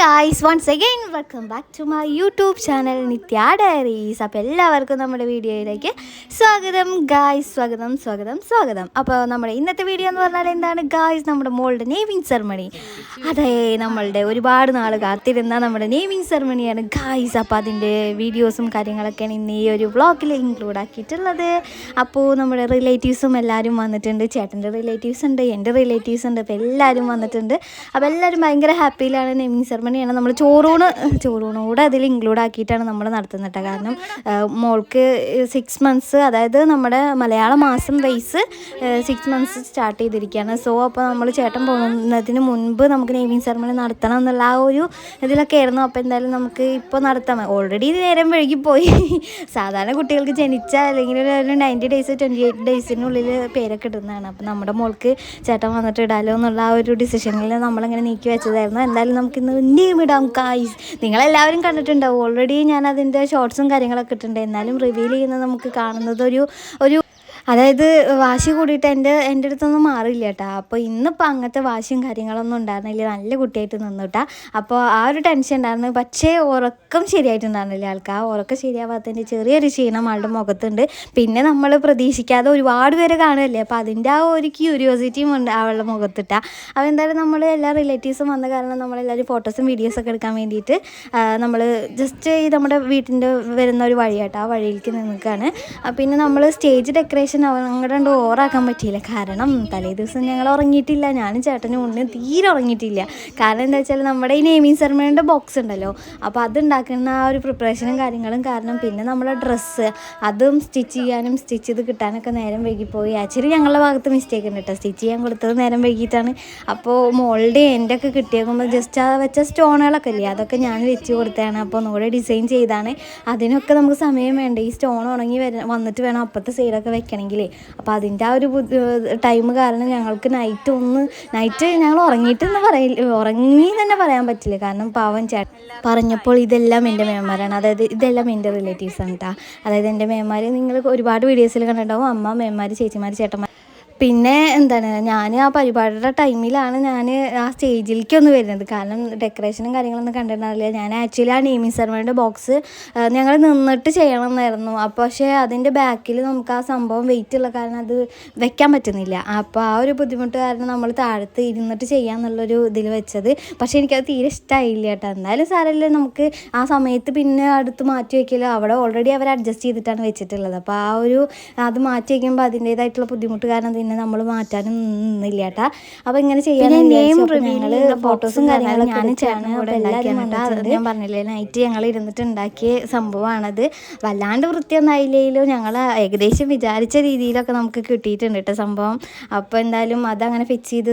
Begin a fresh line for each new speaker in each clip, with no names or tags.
Guys once again welcome back to my YouTube channel Nithya diaries അപ്പോൾ എല്ലാവർക്കും നമ്മുടെ വീഡിയോയിലേക്ക് സ്വാഗതം. ഗായ്സ് സ്വാഗതം സ്വാഗതം സ്വാഗതം. അപ്പോൾ നമ്മുടെ ഇന്നത്തെ വീഡിയോ എന്ന് പറഞ്ഞാൽ എന്താണ്? ഗായ്സ് നമ്മുടെ മോളുടെ നെയ്മിങ് സെറമണി അതെ നമ്മളുടെ ഒരുപാട് നാൾ കാത്തിരുന്ന നമ്മുടെ നെയ്മിങ് സെറമണിയാണ് ഗായ്സ് അപ്പോൾ അതിന്റെ വീഡിയോസും കാര്യങ്ങളൊക്കെയാണ് ഇന്ന് ഈ ഒരു വ്ളോഗിൽ ഇൻക്ലൂഡ് ആക്കിയിട്ടുള്ളത്. അപ്പോൾ നമ്മുടെ റിലേറ്റീവ്സും എല്ലാവരും വന്നിട്ടുണ്ട്. ചേട്ടന്റെ റിലേറ്റീവ്സ് ഉണ്ട് എന്റെ റിലേറ്റീവ്സ് ഉണ്ട് അപ്പോൾ എല്ലാവരും വന്നിട്ടുണ്ട്. അപ്പോൾ എല്ലാവരും ഭയങ്കര ഹാപ്പിയിലാണ് നെയ്മിങ് സെറമണിയാണ് നമ്മൾ ചോറൂണ് ചോറൂണ് കൂടെ അതിൽ ഇൻക്ലൂഡ് ആക്കിയിട്ടാണ് നമ്മൾ നടത്തുന്നത് കാരണം മോൾക്ക് സിക്സ് മന്ത്സ് അതായത് നമ്മുടെ മലയാള മാസം വൈസ് സിക്സ് മന്ത്സ് സ്റ്റാർട്ട് ചെയ്തിരിക്കുകയാണ്. സോ അപ്പോൾ നമ്മൾ ചേട്ടൻ പോകുന്നതിന് മുൻപ് നമുക്ക് നെയ്മിങ് സെറമണി നടത്തണം എന്നുള്ള ആ ഒരു ഇതിലൊക്കെ ആയിരുന്നു. അപ്പോൾ എന്തായാലും നമുക്ക് ഇപ്പോൾ നടത്താം. ഓൾറെഡി നേരം വൈകിപ്പോയി. സാധാരണ കുട്ടികൾക്ക് ജനിച്ച അല്ലെങ്കിൽ ഒരു നയന്റി ഡേയ്സ് ട്വന്റി എയ്റ്റ് ഡേയ്സിനുള്ളിൽ പേരൊക്കെ ഇടുന്നതാണ്. അപ്പോൾ നമ്മുടെ മോൾക്ക് ചേട്ടൻ വന്നിട്ട് ഇടാലോ എന്നുള്ള ആ ഒരു ഡിസിഷനിൽ നമ്മളിങ്ങനെ നീക്കി വെച്ചതായിരുന്നു. എന്തായാലും നമുക്ക് ഇനിയും ഇടാം കായ്സ് നിങ്ങളെല്ലാവരും കണ്ടിട്ടുണ്ടാവും. ഓൾറെഡി ഞാൻ അതിന്റെ ഷോർട്സും കാര്യങ്ങളൊക്കെ ഇട്ടിട്ടുണ്ട്. എന്നാലും റിവീൽ ചെയ്യുന്നത് നമുക്ക് കാണുന്നത് ഒരു ഒരു അതായത് വാശി കൂടിയിട്ട് എന്റെ എന്റെ അടുത്തൊന്നും മാറില്ല കേട്ടോ. അപ്പോൾ ഇന്നിപ്പോൾ അങ്ങനത്തെ വാശിയും കാര്യങ്ങളൊന്നും ഉണ്ടായിരുന്നില്ല. നല്ല കുട്ടിയായിട്ട് നിന്നു കേട്ടോ. അപ്പോൾ ആ ഒരു ടെൻഷൻ ഉണ്ടായിരുന്നു. പക്ഷേ ഉറക്കം ശരിയായിട്ടുണ്ടായിരുന്നില്ല ആൾക്ക്. ആ ഉറക്കം ശരിയാവാത്തതിന്റെ ചെറിയൊരു ക്ഷീണം ആളുടെ മുഖത്തുണ്ട്. പിന്നെ നമ്മൾ പ്രതീക്ഷിക്കാതെ ഒരുപാട് പേര് കാണുമല്ലേ അപ്പോൾ അതിന്റെ ആ ഒരു ക്യൂരിയോസിറ്റിയും ഉണ്ട് അവളുടെ മുഖത്തിട്ട അപ്പോൾ എന്തായാലും നമ്മൾ എല്ലാ റിലേറ്റീവ്സും വന്ന കാരണം നമ്മളെല്ലാവരും ഫോട്ടോസും വീഡിയോസൊക്കെ എടുക്കാൻ വേണ്ടിയിട്ട് നമ്മൾ ജസ്റ്റ് ഈ നമ്മുടെ വീട്ടിന്റെ വരുന്ന ഒരു വഴിയാട്ടോ ആ വഴിയിലേക്ക് നിൽക്കുകയാണ്. പിന്നെ നമ്മൾ സ്റ്റേജ് ഡെക്കറേഷൻ അങ്ങോട്ട് കണ്ട് ഓറാക്കാൻ പറ്റിയില്ല. കാരണം തലേ ദിവസം ഞങ്ങൾ ഉറങ്ങിയിട്ടില്ല. ഞാനും ചേട്ടനും ഉണ്ണി തീരെ ഉറങ്ങിയിട്ടില്ല. കാരണം എന്താ വെച്ചാൽ നമ്മുടെ ഈ നെയ്മിങ് സെറമണിയുടെ ബോക്സ് ഉണ്ടല്ലോ. അപ്പോൾ അത് ഉണ്ടാക്കുന്ന ആ ഒരു പ്രിപ്പറേഷനും കാര്യങ്ങളും കാരണം പിന്നെ നമ്മുടെ ഡ്രസ്സ് അതും സ്റ്റിച്ച് ചെയ്യാനും സ്റ്റിച്ച് ചെയ്ത് കിട്ടാനൊക്കെ നേരം വൈകിപ്പോയി. ആക്ച്വലി ഞങ്ങളുടെ ഭാഗത്ത് മിസ്റ്റേക്ക് ഉണ്ട് കേട്ടോ സ്റ്റിച്ച് ചെയ്യാൻ കൊടുത്തത് നേരം വൈകിട്ടാണ് അപ്പോൾ മോളുടെ എന്റെ ഒക്കെ കിട്ടിയേക്കുമ്പോൾ ജസ്റ്റ് ആ വെച്ച സ്റ്റോണുകളൊക്കെ ഇല്ലേ? അതൊക്കെ ഞാൻ വെച്ച് കൊടുത്തതാണ്. അപ്പോൾ ഒന്നുകൂടെ ഡിസൈൻ ചെയ്താണ്. അതിനൊക്കെ നമുക്ക് സമയം വേണ്ട? ഈ സ്റ്റോൺ ഉണങ്ങി വന്നിട്ട് വേണം അപ്പുറത്തെ സൈഡൊക്കെ വെക്കണമെങ്കിലേ അപ്പോൾ അതിന്റെ ആ ഒരു ടൈം കാരണം ഞങ്ങൾക്ക് നൈറ്റ് ഒന്ന് നൈറ്റ് ഞങ്ങൾ ഉറങ്ങിയിട്ടെന്ന് പറയില്ല ഉറങ്ങി തന്നെ പറയാൻ പറ്റില്ല. കാരണം പാവം ചേട്ടൻ പറഞ്ഞപ്പോൾ ഇതെല്ലാം എന്റെ മേന്മാരാണ് അതായത് ഇതെല്ലാം എന്റെ റിലേറ്റീവ്സ് ആണ് കേട്ടോ അതായത് എന്റെ മേന്മാർ നിങ്ങൾ ഒരുപാട് വീഡിയോസിൽ കണ്ടിട്ടുണ്ടാവും. അമ്മ മേന്മാർ ചേച്ചിമാർ ചേട്ടന്മാർ പിന്നെ എന്താണ് ഞാൻ ആ പരിപാടിയുടെ ടൈമിലാണ് ഞാൻ ആ സ്റ്റേജിലേക്ക് ഒന്ന് വരുന്നത്. കാരണം ഡെക്കറേഷനും കാര്യങ്ങളൊന്നും കണ്ടിട്ടുണ്ടാവില്ല. ഞാൻ ആക്ച്വലി ആ നെയ്മിങ് സെർമണിയുടെ ബോക്സ് ഞങ്ങൾ നിന്നിട്ട് ചെയ്യണം എന്നായിരുന്നു അപ്പോൾ പക്ഷേ അതിന്റെ ബാക്കിൽ നമുക്ക് ആ സംഭവം വെയിറ്റ് ഉള്ള കാരണം അത് വെക്കാൻ പറ്റുന്നില്ല. അപ്പോൾ ആ ഒരു ബുദ്ധിമുട്ട് കാരണം നമ്മൾ താഴത്ത് ഇരുന്നിട്ട് ചെയ്യാന്നുള്ളൊരു ഇതിൽ വെച്ചത്. പക്ഷേ എനിക്കത് തീരെ ഇഷ്ടമായില്ല കേട്ടോ. എന്തായാലും സാരമില്ല നമുക്ക് ആ സമയത്ത് പിന്നെ അടുത്ത് മാറ്റി വയ്ക്കില്ല അവിടെ ഓൾറെഡി അവർ അഡ്ജസ്റ്റ് ചെയ്തിട്ടാണ് വെച്ചിട്ടുള്ളത്. അപ്പോൾ ആ ഒരു അത് മാറ്റി വയ്ക്കുമ്പോൾ അതിന്റെതായിട്ടുള്ള ബുദ്ധിമുട്ട് കാരണം പിന്നെ നമ്മൾ മാറ്റാനും നിന്നില്ല കേട്ടാ അപ്പോൾ ഇങ്ങനെ ചെയ്യാൻ ഞങ്ങൾ ഫോട്ടോസും കാര്യങ്ങളും ഞാൻ ചേട്ടനും കൂടെ ഉണ്ടാക്കിയാണ് ഞാൻ പറഞ്ഞില്ലേ? നൈറ്റ് ഞങ്ങൾ ഇരുന്നിട്ട് ഉണ്ടാക്കിയ സംഭവമാണത്. വല്ലാണ്ട് വൃത്തിയൊന്നും ആയില്ലെങ്കിലും ഞങ്ങൾ ഏകദേശം വിചാരിച്ച രീതിയിലൊക്കെ നമുക്ക് കിട്ടിയിട്ടുണ്ട് കേട്ടോ സംഭവം. അപ്പോൾ എന്തായാലും അങ്ങനെ ഫിക്സ് ചെയ്ത്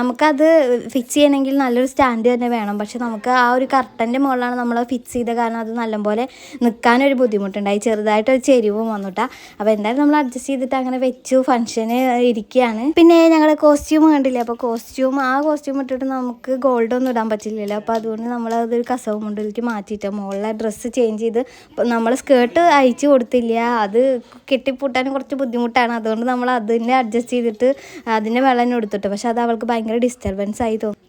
നമുക്കത് ഫിക്സ് ചെയ്യണമെങ്കിൽ നല്ലൊരു സ്റ്റാൻഡ് തന്നെ വേണം. പക്ഷെ നമുക്ക് ആ ഒരു കർട്ടന്റെ മുകളിലാണ് നമ്മൾ ഫിക്സ് ചെയ്ത കാരണം അത് നല്ലപോലെ നിൽക്കാനൊരു ബുദ്ധിമുട്ടുണ്ടായി. ചെറുതായിട്ട് ഒരു ചെരിവും വന്നിട്ടാ അപ്പോൾ എന്തായാലും നമ്മൾ അഡ്ജസ്റ്റ് ചെയ്തിട്ട് അങ്ങനെ വെച്ചു. ഫംഗ്ഷന് ഇരിക്കുകയാണ് പിന്നെ ഞങ്ങൾ കോസ്റ്റ്യൂം കണ്ടില്ലേ? അപ്പോൾ കോസ്റ്റ്യൂം ആ കോസ്റ്റ്യൂം ഇട്ടിട്ട് നമുക്ക് ഗോൾഡ് ഒന്നും ഇടാൻ പറ്റില്ലല്ലോ. അപ്പോൾ അതുകൊണ്ട് നമ്മൾ അതൊരു കസവ് മുണ്ടിലേക്ക് മാറ്റിയിട്ട് മുകളിലെ ഡ്രസ്സ് ചേഞ്ച് ചെയ്ത് നമ്മൾ സ്കേർട്ട് അയച്ചു കൊടുത്തില്ല. അത് കെട്ടിപ്പൂട്ടാൻ കുറച്ച് ബുദ്ധിമുട്ടാണ്. അതുകൊണ്ട് നമ്മൾ അതിനെ അഡ്ജസ്റ്റ് ചെയ്തിട്ട് അതിന്റെ വെള്ളം എടുത്തിട്ട്. പക്ഷെ അത് അവൾക്ക് ഭയങ്കര ഡിസ്റ്റർബൻസ് ആയി തോന്നി.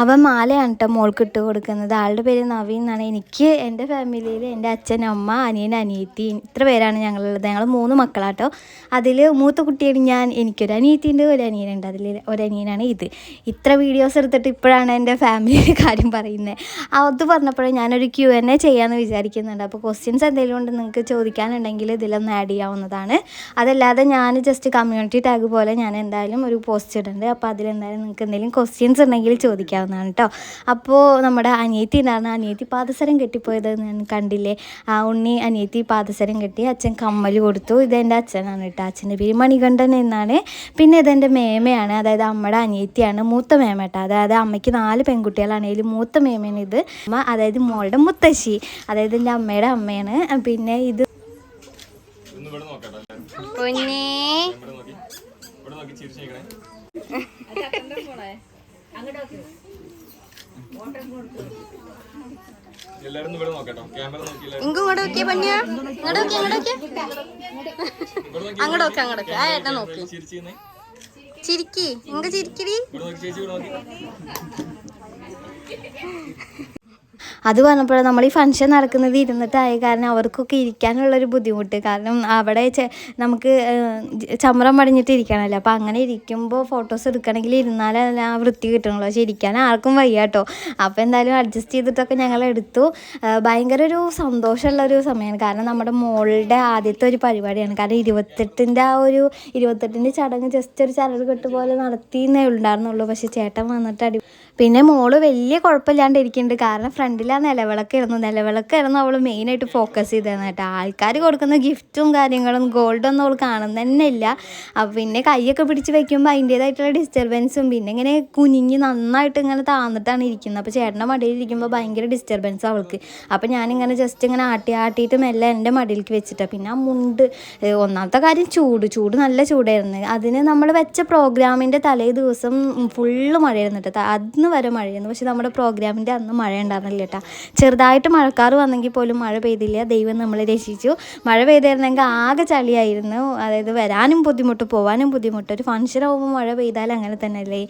അവൻ മാലയാണ് കേട്ടോ മോൾക്ക് ഇട്ട് കൊടുക്കുന്നത്. ആളുടെ പേര് നവീൻ എന്നാണ്. എനിക്ക് എന്റെ ഫാമിലിയിൽ എന്റെ അച്ഛൻ അമ്മ അനിയൻ അനിയത്തി ഇത്ര പേരാണ് ഞങ്ങളുള്ളത്. ഞങ്ങൾ മൂന്ന് മക്കളാട്ടോ അതിൽ മൂത്ത കുട്ടിയാണ് ഞാൻ. എനിക്കൊരു അനിയത്തിയുണ്ട് ഒരു അനിയനുണ്ട്. അതിൽ അനിയനാണ് ഇത്. ഇത്ര വീഡിയോസ് എടുത്തിട്ട് ഇപ്പോഴാണ് എന്റെ ഫാമിലിയുടെ കാര്യം പറയുന്നത്. അത് പറഞ്ഞപ്പോഴേ ഞാനൊരു ക്യു എൻ എ ചെയ്യാമെന്ന് വിചാരിക്കുന്നുണ്ട്. അപ്പോൾ ക്വസ്റ്റ്യൻസ് എന്തെങ്കിലും ഉണ്ട് നിങ്ങൾക്ക് ചോദിക്കാനുണ്ടെങ്കിൽ ഇതിലൊന്ന് ആഡ് ചെയ്യാവുന്നതാണ്. അതല്ലാതെ ഞാൻ ജസ്റ്റ് കമ്മ്യൂണിറ്റി ടാഗ് പോലെ ഞാൻ എന്തായാലും ഒരു പോസ്റ്റ് ഇടുന്നുണ്ട് അപ്പോൾ അതിലെന്തായാലും നിങ്ങൾക്ക് എന്തെങ്കിലും ക്വസ്റ്റ്യൻസ് ഉണ്ടെങ്കിൽ ചോദിക്കാവുന്നതാണ് കേട്ടോ അപ്പോൾ നമ്മുടെ അനിയത്തി എന്താണ്? അനിയത്തി പാദസരം കെട്ടിപ്പോയത് ഞാൻ കണ്ടില്ലേ? ആ ഉണ്ണി അനിയത്തി പാദസരം കെട്ടി അച്ഛൻ കമ്മൽ കൊടുത്തു. ഇതെന്റെ അച്ഛനാണ് കേട്ടോ അച്ഛന്റെ പേര് മണികണ്ഠൻ എന്നാണ്. പിന്നെ ഇതെന്റെ മേമയാണ്. അതായത് അമ്മയുടെ അനിയത്തിയാണ് മൂത്ത മേമ കേട്ടോ അതായത് അമ്മയ്ക്ക് നാല് പെൺകുട്ടികളാണെങ്കിലും മൂത്ത മേമയാണ് ഇത്. അമ്മ അതായത് മോളുടെ മുത്തശ്ശി. അതായത് എന്റെ അമ്മയുടെ അമ്മയാണ്. പിന്നെ ഇത്
എല്ലാവരും.
പൊന്നേ
നോക്കി. എല്ലാരും ഇവിടെ നോക്കട്ടോ. ക്യാമറ നോക്കിയില്ല
ഇങ്ങ് ഇങ്ങോട്ട് നോക്കിയ ഇങ്ങോട്ട് നോക്കി ഇങ്ങോട്ട് നോക്കി അങ്ങോട്ട് നോക്കി അങ്ങോട്ട് നോക്കി. ആ ഏട്ടാ നോക്കി ചിരിക്കി. ഇങ്ങ ചിരിക്കിരി
ഇവിടെ നോക്കി ചേച്ചി ഇവിടെ നോക്കി.
അത് പറഞ്ഞപ്പോൾ നമ്മൾ ഈ ഫംഗ്ഷൻ നടക്കുന്നത് ഇരുന്നിട്ടായ കാരണം അവർക്കൊക്കെ ഇരിക്കാനുള്ളൊരു ബുദ്ധിമുട്ട്. കാരണം അവിടെ നമുക്ക് ചമ്രം പടിഞ്ഞിട്ട് ഇരിക്കണമല്ലോ അപ്പോൾ അങ്ങനെ ഇരിക്കുമ്പോൾ ഫോട്ടോസ് എടുക്കണമെങ്കിൽ ഇരുന്നാലേ ആ വൃത്തി കിട്ടണുള്ളൂ. പക്ഷേ ഇരിക്കാൻ ആർക്കും വയ്യ കേട്ടോ. അപ്പോൾ എന്തായാലും അഡ്ജസ്റ്റ് ചെയ്തിട്ടൊക്കെ ഞങ്ങൾ എടുത്തു. ഭയങ്കര ഒരു സന്തോഷമുള്ള ഒരു സമയമാണ്. കാരണം നമ്മുടെ മോളുടെ ആദ്യത്തെ ഒരു പരിപാടിയാണ്. കാരണം ഇരുപത്തെട്ടിന്റെ ആ ഒരു ഇരുപത്തെട്ടിന്റെ ചടങ്ങ് ജസ്റ്റ് ഒരു ചരട് കെട്ട് പോലെ നടത്തിയെന്നേ ഉണ്ടായിരുന്നുള്ളൂ പക്ഷേ ചേട്ടൻ വന്നിട്ട് അടി പിന്നെ മോൾ വലിയ കുഴപ്പമില്ലാണ്ട് ഇരിക്കുന്നുണ്ട് കാരണം ഫ്രണ്ടിൽ ആ നിലവിളക്കായിരുന്നു നിലവിളക്കായിരുന്നു അവൾ മെയിനായിട്ട് ഫോക്കസ് ചെയ്തതെന്ന് കേട്ടോ. ആൾക്കാർ കൊടുക്കുന്ന ഗിഫ്റ്റും കാര്യങ്ങളും ഗോൾഡൊന്നും അവൾ കാണുന്ന തന്നെ ഇല്ല. പിന്നെ കൈയൊക്കെ പിടിച്ച് വെക്കുമ്പോൾ അതിന്റേതായിട്ടുള്ള ഡിസ്റ്റർബൻസും പിന്നെ ഇങ്ങനെ കുനിഞ്ഞ് നന്നായിട്ട് ഇങ്ങനെ താന്നിട്ടാണ് ഇരിക്കുന്നത്. അപ്പോൾ ചേട്ടന്റെ മടിയിലിരിക്കുമ്പോൾ ഭയങ്കര ഡിസ്റ്റർബൻസ് അവൾക്ക്. അപ്പോൾ ഞാനിങ്ങനെ ജസ്റ്റ് ഇങ്ങനെ ആട്ടി ആട്ടിയിട്ട് മെല്ലെ എന്റെ മടിയിലേക്ക് വെച്ചിട്ടാണ് പിന്നെ ആ മുണ്ട് ഒന്നാമത്തെ കാര്യം ചൂട്. ചൂട് നല്ല ചൂടായിരുന്നു. അതിന് നമ്മൾ വെച്ച പ്രോഗ്രാമിന്റെ തലേ ദിവസം ഫുള്ള് മഴയായിരുന്നു കേട്ടോ. അന്ന് വരെ മഴയായിരുന്നു. പക്ഷെ നമ്മുടെ പ്രോഗ്രാമിന്റെ അന്ന് മഴ ഉണ്ടായിരുന്നില്ല. കേട്ടോ. ചെറുതായിട്ട് മഴക്കാർ വന്നെങ്കിൽ പോലും മഴ പെയ്തില്ല. ദൈവം നമ്മളെ രക്ഷിച്ചു. മഴ പെയ്തിരുന്നെങ്കിൽ ആകെ ചളിയായിരുന്നു. അതായത് വരാനും ബുദ്ധിമുട്ട് പോകാനും ബുദ്ധിമുട്ട്. ഒരു ഫംഗ്ഷൻ ആകുമ്പോൾ മഴ പെയ്താൽ അങ്ങനെ തന്നെയല്ലേ?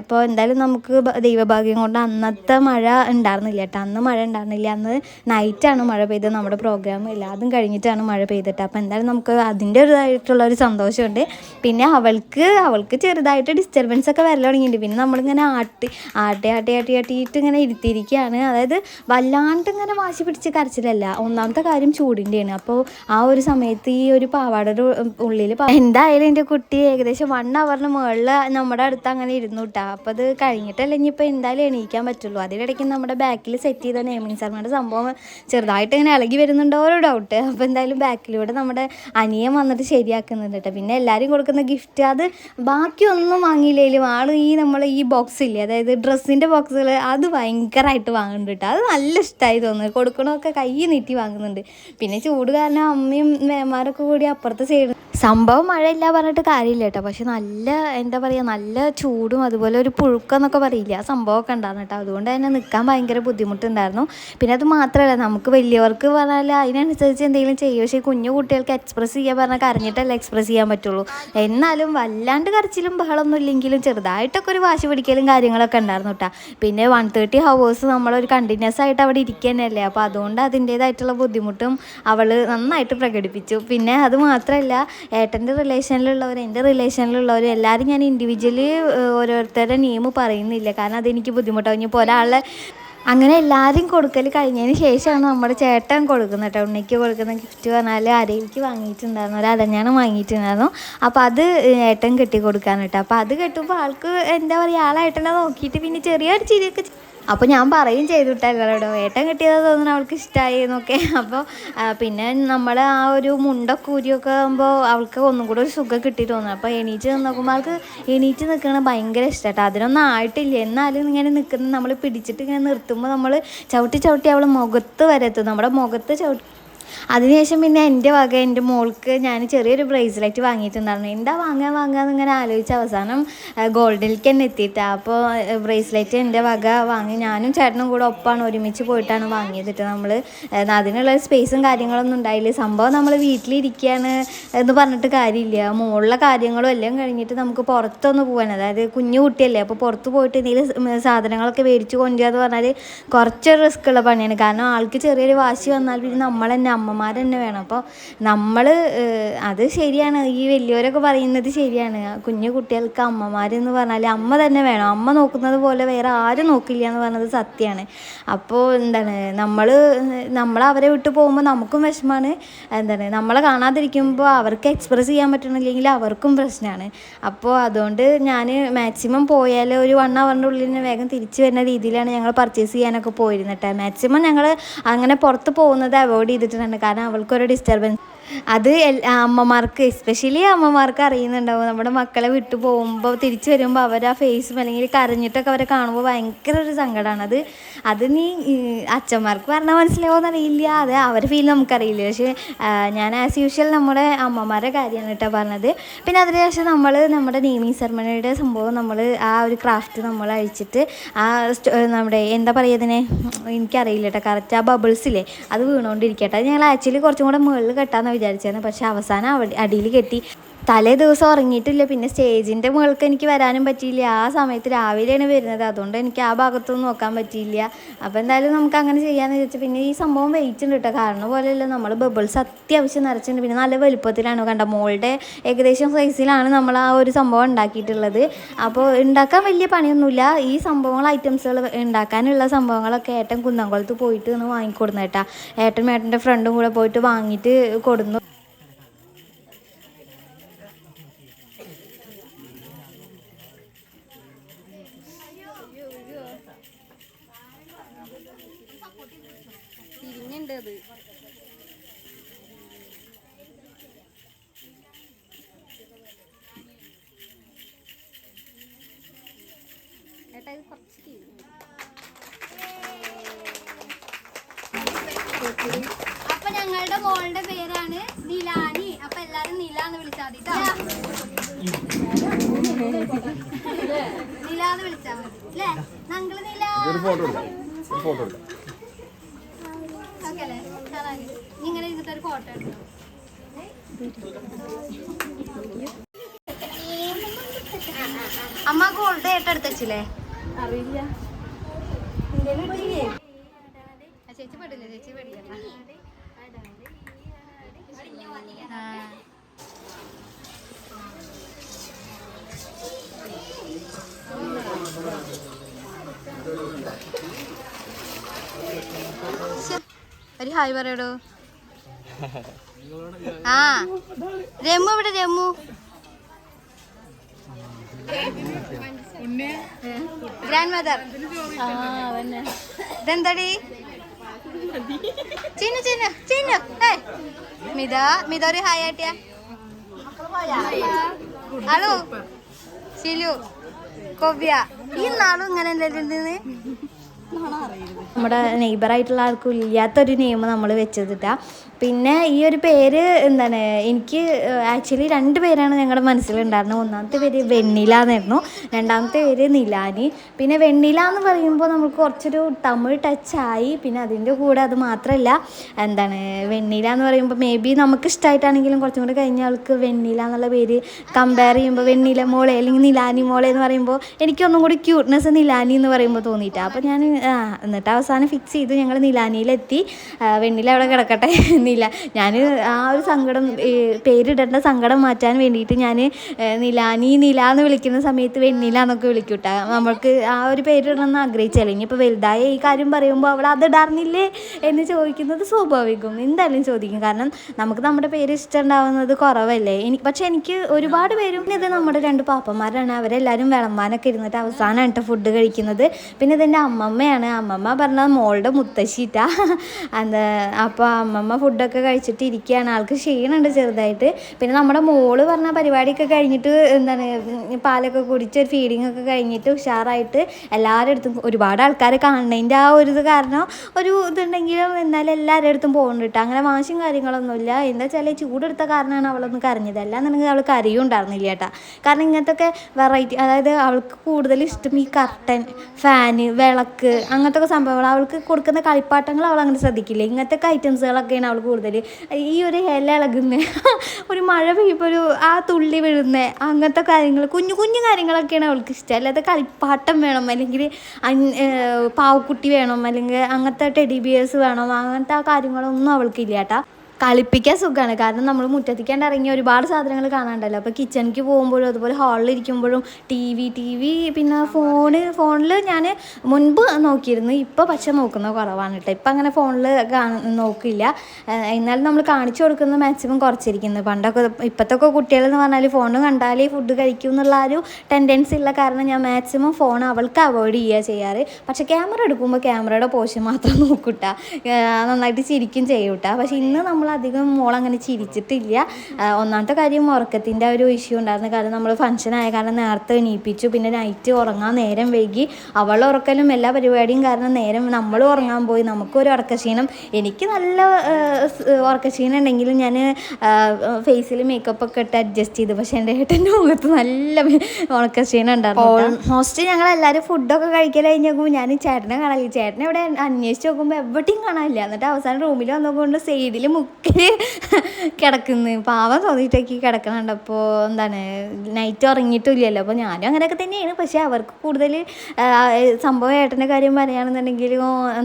അപ്പോൾ എന്തായാലും നമുക്ക് ദൈവഭാഗ്യം കൊണ്ട് അന്നത്തെ മഴ ഉണ്ടായിരുന്നില്ല കേട്ടോ. അന്ന് മഴ ഉണ്ടായിരുന്നില്ല അന്ന് നൈറ്റാണ് മഴ പെയ്തത്. നമ്മുടെ പ്രോഗ്രാം എല്ലാതും കഴിഞ്ഞിട്ടാണ് മഴ പെയ്തിട്ട്. അപ്പോൾ എന്തായാലും നമുക്ക് അതിന്റെ ഒരുതായിട്ടുള്ള ഒരു സന്തോഷമുണ്ട്. പിന്നെ അവൾക്ക് അവൾക്ക് ചെറുതായിട്ട് ഡിസ്റ്റർബൻസ് ഒക്കെ വരൽ തുടങ്ങിയിട്ടുണ്ട്. പിന്നെ നമ്മളിങ്ങനെ ആട്ടി ആട്ടി ആട്ടി ആട്ടി ആട്ടിയിട്ട് ഇങ്ങനെ ഇരുത്തിയിരിക്കുകയാണ്. അതായത് വല്ലാണ്ട് ഇങ്ങനെ വാശി പിടിച്ച് കരച്ചിലല്ല. ഒന്നാമത്തെ കാര്യം ചൂടിന്റെയാണ് അപ്പോൾ ആ ഒരു സമയത്ത് ഈ ഒരു പാവാടയുടെ ഉള്ളിൽ എന്തായാലും എന്റെ കുട്ടി ഏകദേശം വൺ അവറിന് മുകളിൽ നമ്മുടെ അടുത്ത് അങ്ങനെ ഇരുന്നു കിട്ടാ അപ്പോൾ അത് കഴിഞ്ഞിട്ടല്ല ഇനിയിപ്പോൾ എന്തായാലും എണീക്കാൻ പറ്റുള്ളൂ. അതിനിടയ്ക്ക് നമ്മുടെ ബാക്കിൽ സെറ്റ് ചെയ്ത നേമിൻ സർമാരുടെ സംഭവം ചെറുതായിട്ട് ഇങ്ങനെ ഇളകി വരുന്നുണ്ടോ ഒരു ഡൗട്ട് അപ്പോൾ എന്തായാലും ബാക്കിലൂടെ നമ്മുടെ അനിയൻ വന്നിട്ട് ശരിയാക്കുന്നുണ്ട് കേട്ടോ പിന്നെ എല്ലാവരും കൊടുക്കുന്ന ഗിഫ്റ്റ് അത് ബാക്കിയൊന്നും വാങ്ങിയില്ലെങ്കിലും ആൾ ഈ നമ്മൾ ഈ ബോക്സ് ഇല്ലേ അതായത് ഡ്രസ്സിന്റെ ബോക്സുകൾ അത് ഭയങ്കരമായിട്ട് വാങ്ങുന്നുണ്ട് കേട്ടോ അത് നല്ല ഇഷ്ടമായി തോന്നുന്നു. കൊടുക്കണമൊക്കെ കൈ നീട്ടി വാങ്ങുന്നുണ്ട്. പിന്നെ ചൂട് കാരണം അമ്മയും മേമാരൊക്കെ കൂടി അപ്പുറത്തെ സൈഡ് സംഭവം മഴയില്ല പറഞ്ഞിട്ട് കാര്യമില്ല കേട്ടോ. പക്ഷെ നല്ല എന്താ പറയുക നല്ല ചൂടും അതുപോലെ ഒരു പുഴുക്കം എന്നൊക്കെ പറയില്ല? ആ സംഭവമൊക്കെ ഉണ്ടായിരുന്നു കേട്ടോ. അതുകൊണ്ട് തന്നെ നിൽക്കാൻ ഭയങ്കര ബുദ്ധിമുട്ടുണ്ടായിരുന്നു. പിന്നെ അത് മാത്രമല്ല നമുക്ക് വലിയവർക്ക് പറഞ്ഞാൽ അതിനനുസരിച്ച് എന്തെങ്കിലും ചെയ്യും പക്ഷേ കുഞ്ഞു കുട്ടികൾക്ക് എക്സ്പ്രസ് ചെയ്യാൻ പറഞ്ഞാൽ കരഞ്ഞിട്ടല്ല എക്സ്പ്രസ് ചെയ്യാൻ പറ്റുള്ളൂ. എന്നാലും വല്ലാണ്ട് കരച്ചിലും ബഹളമൊന്നും ഇല്ലെങ്കിലും ചെറുതായിട്ടൊക്കെ ഒരു വാശി പിടിക്കലും കാര്യങ്ങളൊക്കെ ഉണ്ടായിരുന്നു കേട്ടോ. പിന്നെ വൺ തേർട്ടി ഹവേഴ്സ് നമ്മളൊരു കണ്ടിന്യൂസ് ആയിട്ട് അവിടെ ഇരിക്കുക അപ്പോൾ അതുകൊണ്ട് അതിന്റേതായിട്ടുള്ള ബുദ്ധിമുട്ടും അവൾ നന്നായിട്ട് പ്രകടിപ്പിച്ചു. പിന്നെ അത് മാത്രമല്ല ഏട്ടന്റെ റിലേഷനിലുള്ളവർ എന്റെ റിലേഷനിലുള്ളവർ എല്ലാവരും ഞാൻ ഇൻഡിവിജ്വലി ഓരോരുത്തരുടെ നെയിം പറയുന്നില്ല. കാരണം അതെനിക്ക് ബുദ്ധിമുട്ടാവും. ഇപ്പോൾ ഒരാളെ അങ്ങനെ എല്ലാവരും കൊടുക്കൽ കഴിഞ്ഞതിന് ശേഷമാണ് നമ്മുടെ ചേട്ടൻ കൊടുക്കുന്നത് കേട്ടോ. ഉണ്ണിക്ക് കൊടുക്കുന്ന ഗിഫ്റ്റ് പറഞ്ഞാൽ അരയിലേക്ക് വാങ്ങിയിട്ടുണ്ടായിരുന്നു. ഒരു അരഞ്ഞാണ് വാങ്ങിയിട്ടുണ്ടായിരുന്നു. അപ്പോൾ അത് ഏട്ടൻ കെട്ടി കൊടുക്കാൻ കേട്ടോ. അപ്പോൾ അത് കെട്ടുമ്പോൾ ആൾക്ക് എന്താ പറയുക ആളേട്ടനെ നോക്കിയിട്ട് പിന്നെ ചെറിയൊരു ചിരിയൊക്കെ അപ്പോൾ ഞാൻ പറയും ചെയ്തിട്ടല്ലോ ഏട്ടൻ കിട്ടിയത് തോന്നുന്നു അവൾക്ക് ഇഷ്ടമായി എന്നൊക്കെ. അപ്പോൾ പിന്നെ നമ്മൾ ആ ഒരു മുണ്ടൊക്കെ ഊരിയൊക്കെ ആകുമ്പോൾ അവൾക്ക് ഒന്നും കൂടെ ഒരു സുഖം കിട്ടി തോന്നുന്നു. അപ്പോൾ എണീറ്റ് നോക്കുമ്പോൾ അവൾക്ക് എണീറ്റ് നിൽക്കണത് ഭയങ്കര ഇഷ്ടമാട്ടോ അതിനൊന്നും ആയിട്ടില്ല. എന്നാലും ഇങ്ങനെ നിൽക്കുന്ന നമ്മൾ പിടിച്ചിട്ട് ഇങ്ങനെ നിർത്തുമ്പോൾ നമ്മൾ ചവിട്ടി ചവിട്ടി അവൾ മുഖത്ത് വരെത്തും നമ്മുടെ മുഖത്ത് ചവിട്ടി അതിനുശേഷം പിന്നെ എന്റെ വക എന്റെ മോൾക്ക് ഞാൻ ചെറിയൊരു ബ്രേസ്ലെറ്റ് വാങ്ങിയിട്ടുണ്ടായിരുന്നു. എന്താ വാങ്ങാൻ വാങ്ങാന്ന് ഇങ്ങനെ ആലോചിച്ച അവസാനം ഗോൾഡിലേക്ക് തന്നെ എത്തിയിട്ടാണ് അപ്പോൾ ബ്രേസ്ലെറ്റ് എന്റെ വക വാങ്ങി. ഞാനും ചേട്ടനും കൂടെ ഒപ്പാണ് ഒരുമിച്ച് പോയിട്ടാണ് വാങ്ങിയതിട്ട് നമ്മൾ അതിനുള്ള സ്പേസും കാര്യങ്ങളൊന്നും ഉണ്ടായില്ല. സംഭവം നമ്മൾ വീട്ടിലിരിക്കുകയാണ് എന്ന് പറഞ്ഞിട്ട് കാര്യമില്ല. മുകളിലെ കാര്യങ്ങളും എല്ലാം കഴിഞ്ഞിട്ട് നമുക്ക് പുറത്തൊന്ന് പോകാൻ അതായത് കുഞ്ഞു കുട്ടിയല്ലേ അപ്പോൾ പുറത്ത് പോയിട്ട് എന്തെങ്കിലും സാധനങ്ങളൊക്കെ മേടിച്ച് കൊണ്ടുവരിക എന്ന് പറഞ്ഞാൽ കുറച്ചൊരു റിസ്ക് ഉള്ള പണിയാണ്. കാരണം ആൾക്ക് ചെറിയൊരു വാശി വന്നാൽ പിന്നെ നമ്മൾ തന്നെ അമ്മമാർ തന്നെ വേണം അപ്പോൾ നമ്മൾ അത് ശരിയാണ്. ഈ വലിയവരൊക്കെ പറയുന്നത് ശരിയാണ്. കുഞ്ഞു കുട്ടികൾക്ക് അമ്മമാരെന്ന് പറഞ്ഞാൽ അമ്മ തന്നെ വേണം. അമ്മ നോക്കുന്നത് പോലെ വേറെ ആരും നോക്കില്ല എന്ന് പറഞ്ഞത് സത്യമാണ് അപ്പോൾ എന്താണ് നമ്മൾ നമ്മൾ അവരെ വിട്ടു പോകുമ്പോൾ നമുക്കും വിഷമമാണ് എന്താണ് നമ്മളെ കാണാതിരിക്കുമ്പോൾ അവർക്ക് എക്സ്പ്രസ് ചെയ്യാൻ പറ്റണില്ലെങ്കിൽ അവർക്കും പ്രശ്നമാണ് അപ്പോൾ അതുകൊണ്ട് ഞാൻ മാക്സിമം പോയാൽ ഒരു വൺ അവറിന്റെ ഉള്ളിൽ തന്നെ വേഗം തിരിച്ചു വരുന്ന രീതിയിലാണ് ഞങ്ങൾ പർച്ചേസ് ചെയ്യാനൊക്കെ പോയിരുന്നിട്ട് മാക്സിമം ഞങ്ങൾ അങ്ങനെ പുറത്ത് പോകുന്നത് അവോയ്ഡ് ചെയ്തിട്ടുണ്ട് കാരണം അവൾക്കൊരു ഡിസ്റ്റർബൻസ് അത് അമ്മമാർക്ക് എസ്പെഷ്യലി അമ്മമാർക്ക് അറിയുന്നുണ്ടാവും. നമ്മുടെ മക്കളെ വിട്ടു പോകുമ്പോൾ തിരിച്ചു വരുമ്പോൾ അവർ ആ ഫേസും അല്ലെങ്കിൽ കരഞ്ഞിട്ടൊക്കെ അവരെ കാണുമ്പോൾ ഭയങ്കര ഒരു സങ്കടമാണ് അത് അത് നീ അച്ഛന്മാർക്ക് പറഞ്ഞാൽ മനസ്സിലാവുമെന്ന് അറിയില്ല അത് അവരെ ഫീൽ നമുക്കറിയില്ല. പക്ഷേ ഞാൻ ആസ് യൂഷ്വൽ നമ്മുടെ അമ്മമാരുടെ കാര്യമാണ് കേട്ടോ പറഞ്ഞത്. പിന്നെ അതിനുശേഷം നമ്മൾ നമ്മുടെ നീമി സെറമണിയുടെ സംഭവം നമ്മൾ ആ ഒരു ക്രാഫ്റ്റ് നമ്മൾ അഴിച്ചിട്ട് ആ നമ്മുടെ എന്താ പറയുക ഇതിനെ എനിക്കറിയില്ല കേട്ടോ. കറക്റ്റ് ആ ബബിൾസില്ലേ അത് വീണുകൊണ്ടിരിക്കട്ടെ ഞങ്ങൾ ആക്ച്വലി കുറച്ചും കൂടെ മുകളിൽ കെട്ടാമെന്ന് വിചാരിച്ചായിരുന്നു പക്ഷേ അവസാനം അടിയിൽ കെട്ടി തലേ ദിവസം ഉറങ്ങിയിട്ടില്ല. പിന്നെ സ്റ്റേജിന്റെ മുകൾക്ക് എനിക്ക് വരാനും പറ്റിയില്ല. ആ സമയത്ത് രാവിലെയാണ് വരുന്നത്. അതുകൊണ്ട് എനിക്ക് ആ ഭാഗത്തൊന്നും നോക്കാൻ പറ്റിയില്ല. അപ്പോൾ എന്തായാലും നമുക്ക് അങ്ങനെ ചെയ്യാമെന്ന് വിചാരിച്ചു പിന്നെ ഈ സംഭവം വെയിറ്റ് ഉണ്ട് കേട്ടോ കാരണം പോലെയല്ല നമ്മൾ ബബിൾസ് അത്യാവശ്യം നിറച്ചിട്ടുണ്ട്. പിന്നെ നല്ല വലുപ്പത്തിലാണ്. കണ്ട മോളുടെ ഏകദേശം സൈസിലാണ് നമ്മൾ ആ ഒരു സംഭവം ഉണ്ടാക്കിയിട്ടുള്ളത്. അപ്പോൾ ഉണ്ടാക്കാൻ വലിയ പണിയൊന്നുമില്ല. ഈ സംഭവങ്ങൾ ഐറ്റംസുകൾ ഉണ്ടാക്കാനുള്ള സംഭവങ്ങളൊക്കെ ഏട്ടൻ കുന്നംകുളത്ത് പോയിട്ട് ഒന്ന് വാങ്ങിക്കൊടുന്നേട്ടാ ഏട്ടൻ ഏട്ടന്റെ ഫ്രണ്ടും കൂടെ പോയിട്ട് വാങ്ങിയിട്ട് കൊടുന്നു. കുറച്ച് അപ്പൊ ഞങ്ങളുടെ മോളുടെ പേരാണ് നിലാനി. അപ്പൊ എല്ലാരും നില എന്ന് വിളിച്ചാൽ മതി. നില എന്ന് വിളിച്ചാൽ മതി. അല്ലേ ഞങ്ങൾ നില. ഓക്കെ അല്ലേ? ഇങ്ങനെ ഇരുന്നിട്ട് ഒരു ഫോട്ടോ എടുത്തു അമ്മ ഗോൾഡ് ഏറ്റെടുത്ത് വെച്ചില്ലേ?
അറിയില്ല.
ആ, ചേച്ചി പെടില്ല ചേച്ചി പെടില്ല. ഒരു ഹായ് പറയടോ. ആ രമു ഇവിടെ രമു? ഗ്രാൻഡ് മദർ
ആ
ഇതെന്താടി? ചിന്നു ചിന്നു ചിന്നു. ഏ മിത മിത ഒരു ഹായ് ആട്ടിയ. ഹലോ. ശിലു കൊവ്യ. ഈ നാളും ഇങ്ങനെ അല്ലേ നമ്മുടെ നെയ്ബറായിട്ടുള്ള ആർക്കും ഇല്ലാത്തൊരു നെയിം നമ്മൾ വെച്ചതിട്ടാ പിന്നെ ഈ ഒരു പേര് എന്താണ് എനിക്ക് ആക്ച്വലി രണ്ട് പേരാണ് ഞങ്ങളുടെ മനസ്സിലുണ്ടായിരുന്നത്. ഒന്നാമത്തെ പേര് വെണ്ണില എന്നായിരുന്നു. രണ്ടാമത്തെ പേര് നിലാനി. പിന്നെ വെണ്ണില എന്ന് പറയുമ്പോൾ നമുക്ക് കുറച്ചൊരു തമിഴ് ടച്ചായി പിന്നെ അതിന്റെ കൂടെ അത് മാത്രമല്ല എന്താണ് വെണ്ണില എന്ന് പറയുമ്പോൾ മേ ബി നമുക്ക് ഇഷ്ടമായിട്ടാണെങ്കിലും കുറച്ചും കൂടി കഴിഞ്ഞ ആൾക്ക് വെണ്ണില എന്നുള്ള പേര് കമ്പയർ ചെയ്യുമ്പോൾ വെണ്ണില മോളെ അല്ലെങ്കിൽ നിലാനി മോളെ എന്ന് പറയുമ്പോൾ എനിക്കൊന്നും കൂടി ക്യൂട്ട്നെസ് നിലാനി എന്ന് പറയുമ്പോൾ തോന്നിയിട്ടാണ് അപ്പോൾ ഞാൻ എന്നിട്ട് അവസാനം ഫിക്സ് ചെയ്തു ഞങ്ങൾ നിലാനിയിലെത്തി. വെണ്ണില അവിടെ കിടക്കട്ടെ. നില ഞാൻ ആ ഒരു സങ്കടം പേരിടേണ്ട സങ്കടം മാറ്റാൻ വേണ്ടിയിട്ട് ഞാൻ നിലാനി നില എന്ന് വിളിക്കുന്ന സമയത്ത് വെണ്ണില എന്നൊക്കെ വിളിക്കൂട്ട. നമ്മൾക്ക് ആ ഒരു പേരിടണമെന്ന് ആഗ്രഹിച്ചല്ലേ ഇനിയിപ്പോൾ വലുതായ ഈ കാര്യം പറയുമ്പോൾ അവൾ അത് ഇടാറുന്നില്ലേ എന്ന് ചോദിക്കുന്നത് സ്വാഭാവികം. എന്തായാലും ചോദിക്കും. കാരണം നമുക്ക് നമ്മുടെ പേര് ഇഷ്ടമുണ്ടാവുന്നത് കുറവല്ലേ. എനിക്ക് പക്ഷെ എനിക്ക് ഒരുപാട് പേരും ഇത് നമ്മുടെ രണ്ട് പാപ്പന്മാരാണ്. അവരെല്ലാവരും വിളമ്പാനൊക്കെ ഇരുന്നിട്ട് അവസാനമാണ് കേട്ടോ ഫുഡ് കഴിക്കുന്നത്. പിന്നെ ഇതെന്റെ അമ്മമ്മയാണ്. അമ്മമ്മ പറഞ്ഞാൽ മോളുടെ മുത്തശ്ശിട്ടാ. എന്താ അപ്പോൾ അമ്മമ്മ ഫുഡൊക്കെ കഴിച്ചിട്ട് ഇരിക്കുകയാണ്. ആൾക്ക് ക്ഷീണമുണ്ട് ചെറുതായിട്ട്. പിന്നെ നമ്മുടെ മോൾ പറഞ്ഞ പരിപാടിയൊക്കെ കഴിഞ്ഞിട്ട് എന്താണ് പാലൊക്കെ കുടിച്ച് ഒരു ഫീഡിങ് ഒക്കെ കഴിഞ്ഞിട്ട് ഉഷാറായിട്ട് എല്ലാവരുടെ അടുത്തും ഒരുപാട് ആൾക്കാർ കാണുന്നതിന്റെ ആ ഒരു ഇത് കാരണം ഒരു ഇതുണ്ടെങ്കിലും എന്നാലും എല്ലാവരുടെ അടുത്തും പോകുന്നുണ്ട് അങ്ങനെ വാശിയും കാര്യങ്ങളൊന്നുമില്ല. എന്താ വെച്ചാൽ ചൂടെടുത്ത കാരണമാണ് അവളൊന്ന് കരഞ്ഞത്. അല്ലാന്നുണ്ടെങ്കിൽ അവൾ കരയും ഉണ്ടായിരുന്നില്ല കേട്ടാ. കാരണം ഇങ്ങനത്തെ വെറൈറ്റി അതായത് അവൾക്ക് കൂടുതൽ ഇഷ്ടം ഈ കർട്ടൻ ഫാന് വിളക്ക് അങ്ങനത്തെ ഒക്കെ സംഭവങ്ങൾ. അവൾക്ക് കൊടുക്കുന്ന കളിപ്പാട്ടങ്ങൾ അവൾ അങ്ങനെ ശ്രദ്ധിക്കില്ല. ഇങ്ങനത്തെ ഐറ്റംസുകളൊക്കെയാണ് അവൾ കൂടുതൽ. ഈ ഒരു ഇല ഇളകുന്ന ഒരു മഴ പെയ്യുമ്പോൾ ഒരു ആ തുള്ളി വീഴുന്ന അങ്ങനത്തെ കാര്യങ്ങൾ കുഞ്ഞു കുഞ്ഞു കാര്യങ്ങളൊക്കെയാണ് അവൾക്ക് ഇഷ്ടം. അല്ലാതെ കളിപ്പാട്ടം വേണം അല്ലെങ്കിൽ പാവക്കുട്ടി വേണം അല്ലെങ്കിൽ അങ്ങനത്തെ ടെഡി ബിയേഴ്സ് വേണം അങ്ങനത്തെ ആ കാര്യങ്ങളൊന്നും അവൾക്കില്ല കേട്ടാ. കളിപ്പിക്കാൻ സുഖമാണ്. കാരണം നമ്മൾ മുറ്റത്തേക്കാണ്ട് ഇറങ്ങി ഒരുപാട് സാധനങ്ങൾ കാണാണ്ടല്ലോ. അപ്പോൾ കിച്ചണിക്ക് പോകുമ്പോഴും അതുപോലെ ഹാളിൽ ഇരിക്കുമ്പോഴും ടി വി ടി വി പിന്നെ ഫോണ് ഫോണിൽ ഞാൻ മുൻപ് നോക്കിയിരുന്നു. ഇപ്പോൾ പക്ഷെ നോക്കുന്നത് കുറവാണ് കേട്ടോ. ഇപ്പം അങ്ങനെ ഫോണിൽ നോക്കില്ല. എന്നാലും നമ്മൾ കാണിച്ചു കൊടുക്കുന്ന മാക്സിമം കുറച്ചിരിക്കുന്നത് പണ്ടൊക്കെ ഇപ്പോഴത്തെ കുട്ടികളെന്ന് പറഞ്ഞാൽ ഫോൺ കണ്ടാലേ ഫുഡ് കഴിക്കും എന്നുള്ള ഒരു ടെൻഡൻസി ഉള്ള കാരണം ഞാൻ മാക്സിമം ഫോൺ അവൾക്ക് അവോയ്ഡ് ചെയ്യുക ചെയ്യാറ്. പക്ഷെ ക്യാമറ എടുക്കുമ്പോൾ ക്യാമറയുടെ പോഷൻ മാത്രം നോക്കൂട്ടാ. നന്നായിട്ട് ചിരിക്കും ചെയ്യൂട്ടാ. പക്ഷെ ഇന്ന് നമ്മൾ അധികം മോളങ്ങനെ ചിരിച്ചിട്ടില്ല. ഒന്നാമത്തെ കാര്യം ഉറക്കത്തിന്റെ ഒരു ഇഷ്യൂ ഉണ്ടായിരുന്നു. കാരണം നമ്മൾ ഫംഗ്ഷൻ ആയ കാരണം നേരത്തെ എണീപ്പിച്ചു. പിന്നെ നൈറ്റ് ഉറങ്ങാൻ നേരം വൈകി. അവൾ ഉറക്കലും എല്ലാ പരിപാടിയും കാരണം നേരം നമ്മൾ ഉറങ്ങാൻ പോയി. നമുക്കൊരു ഉറക്കക്ഷീണം. എനിക്ക് നല്ല ഉറക്കക്ഷീണം ഉണ്ടെങ്കിലും ഞാൻ ഫേസിൽ മേക്കപ്പ് ഒക്കെ ഇട്ട് അഡ്ജസ്റ്റ് ചെയ്തു. പക്ഷേ എന്റെ ഏട്ടന്റെ മുഖത്ത് നല്ല ഉറക്കക്ഷീണം ഉണ്ടായിരുന്നു ഓൾമോസ്റ്റ് ഞങ്ങൾ എല്ലാവരും ഫുഡൊക്കെ കഴിക്കൽ കഴിഞ്ഞ് നോക്കുമ്പോൾ ഞാൻ ചേട്ടനെ കാണാനില്ല ചേട്ടനെ ഇവിടെ അന്വേഷിച്ച് നോക്കുമ്പോൾ എവിടെയും കാണാനില്ല. എന്നിട്ട് അവസാനം റൂമിൽ വന്നുകൊണ്ട് സൈഡിൽ മുക്കി ഉറക്കിൽ കിടക്കുന്നു. പാവം തോന്നിയിട്ടേക്ക് കിടക്കണുണ്ട്. അപ്പോൾ എന്താണ് നൈറ്റ് ഉറങ്ങിയിട്ടില്ലല്ലോ. അപ്പോൾ ഞാനും അങ്ങനെയൊക്കെ തന്നെയാണ്. പക്ഷേ അവർക്ക് കൂടുതൽ സംഭവം ഏട്ടന്റെ കാര്യം പറയുകയാണെന്നുണ്ടെങ്കിൽ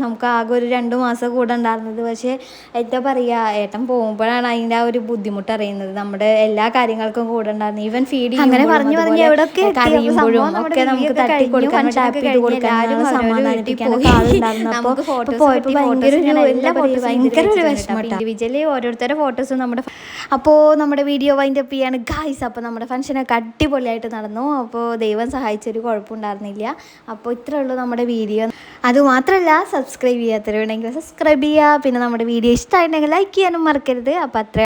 നമുക്ക് ആകെ ഒരു രണ്ട് മാസം കൂടെ ഉണ്ടായിരുന്നത്. പക്ഷേ എന്താ പറയുക ഏട്ടൻ പോകുമ്പോഴാണ് അതിന്റെ ആ ഒരു ബുദ്ധിമുട്ട് അറിയുന്നത്. നമ്മുടെ എല്ലാ കാര്യങ്ങൾക്കും കൂടെ ഉണ്ടായിരുന്നു. ഈവൻ ഫീഡ്
അങ്ങനെ പറഞ്ഞു പറഞ്ഞ് എവിടെയൊക്കെ.
കരയുമ്പോഴും ഒക്കെ നമുക്ക് തട്ടി കൊടുക്കാൻ ടാപ്പ് ചെയ്ത്
എല്ലാവരും
സമാധാനിപ്പിക്കാനൊക്കെ ആളുണ്ടായിരുന്നു അപ്പോൾ
പോയിട്ട്
ഒരു ഭയങ്കര ഒരു വിഷമം ഇൻഡിവിജ്വലി ഓരോരുത്തരുടെ ഫോട്ടോസും നമ്മുടെ അപ്പോൾ നമ്മുടെ വീഡിയോ വൈൻഡ് അപ്പ് ചെയ്യാണ്. ഗായ്സ് അപ്പോൾ നമ്മുടെ ഫംഗ്ഷനൊക്കെ അടിപൊളിയായിട്ട് നടന്നു. അപ്പോൾ ദൈവം സഹായിച്ചൊരു കുഴപ്പമുണ്ടായിരുന്നില്ല. അപ്പോൾ ഇത്രേ ഉള്ളൂ നമ്മുടെ വീഡിയോ അതുമാത്രമല്ല സബ്സ്ക്രൈബ് ചെയ്യാത്തവരുണ്ടെങ്കിൽ സബ്സ്ക്രൈബ് ചെയ്യുക. പിന്നെ നമ്മുടെ വീഡിയോ ഇഷ്ടമായിട്ടുണ്ടെങ്കിൽ ലൈക്ക് ചെയ്യാനും മറക്കരുത്. അപ്പോൾ അത്ര